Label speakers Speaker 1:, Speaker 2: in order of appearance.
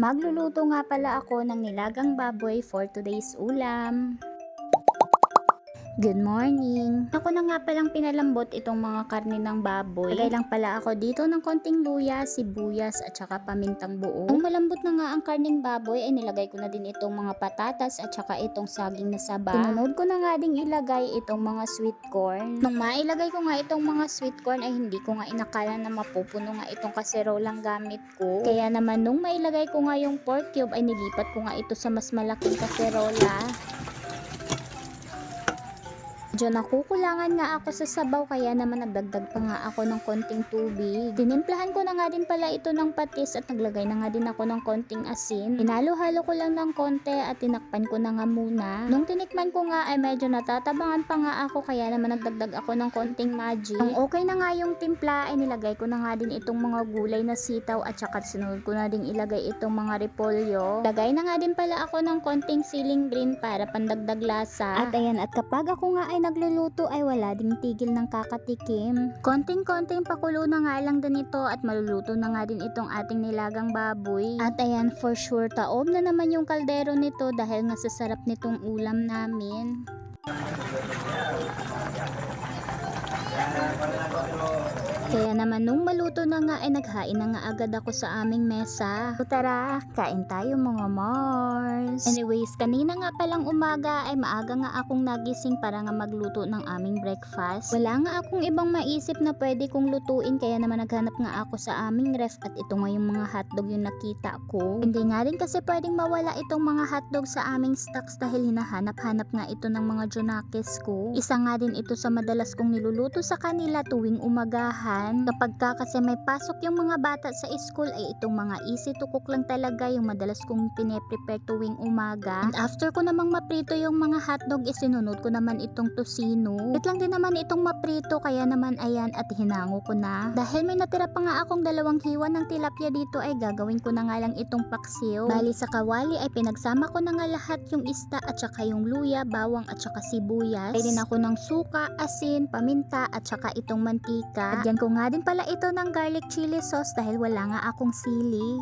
Speaker 1: Magluluto nga pala ako ng nilagang baboy for today's ulam. Good morning! Ako na nga palang pinalambot itong mga karne ng baboy. Lagay lang pala ako dito ng konting luya, sibuyas at saka pamintang buo. Nung malambot na nga ang karning baboy ay nilagay ko na din itong mga patatas at saka itong saging na saba. Tinunod ko na nga ding ilagay itong mga sweet corn. Nung mailagay ko nga itong mga sweet corn ay hindi ko nga inakala na mapupuno nga itong kaserolang gamit ko. Kaya naman nung mailagay ko nga yung pork cube ay nilipat ko nga ito sa mas malaking kaserola. Medyo nakukulangan nga ako sa sabaw kaya naman nagdagdag pa nga ako ng konting tubig. Tinimplahan ko na nga din pala ito ng patis at naglagay na nga din ako ng konting asin. Hinalo-halo ko lang ng konti at tinakpan ko na nga muna. Nung tinikman ko nga ay medyo natatabangan pa nga ako kaya naman nagdagdag ako ng konting magic. Nung okay na nga yung timpla ay nilagay ko na nga din itong mga gulay na sitaw at saka sinunod ko na din ilagay itong mga repolyo. Lagay na nga din pala ako ng konting siling green para pandagdag lasa. At ayan, at kapag ako nga ay nagluluto ay wala ding tigil ng kakatikim. Konting-konting pakulo na nga lang din ito at maluluto na nga din itong ating nilagang baboy. At ayan, for sure, taob na naman yung kaldero nito dahil nga sa sarap nitong ulam namin. Kaya naman nung maluto na nga ay naghain na nga agad ako sa aming mesa. So tara, kain tayo mga Mars. Anyways, kanina nga palang umaga ay maaga nga akong nagising para nga magluto ng aming breakfast. Wala nga akong ibang maisip na pwede kong lutuin kaya naman naghanap nga ako sa aming ref at ito nga yung mga hotdog yung nakita ko. Hindi nga rin kasi pwedeng mawala itong mga hotdog sa aming stocks dahil hinahanap-hanap nga ito ng mga Jonakis ko. Isa nga din ito sa madalas kong niluluto sa kanila tuwing umagahan. Kapag ka kasi may pasok yung mga bata sa school ay itong mga easy to cook lang talaga yung madalas kong pine-prepare tuwing umaga. And after ko namang maprito yung mga hotdog isinunod ko naman itong tosino. Wait lang din naman itong maprito kaya naman ayan at hinango ko na. Dahil may natira pa nga akong dalawang hiwa ng tilapia dito ay gagawin ko na nga lang itong paksiw. Bali sa kawali ay pinagsama ko na nga lahat yung ista at saka yung luya, bawang at saka sibuyas. Ay din ako ng suka, asin, paminta at saka itong mantika. At yan ko nga din pala ito ng garlic chili sauce dahil wala nga akong sili.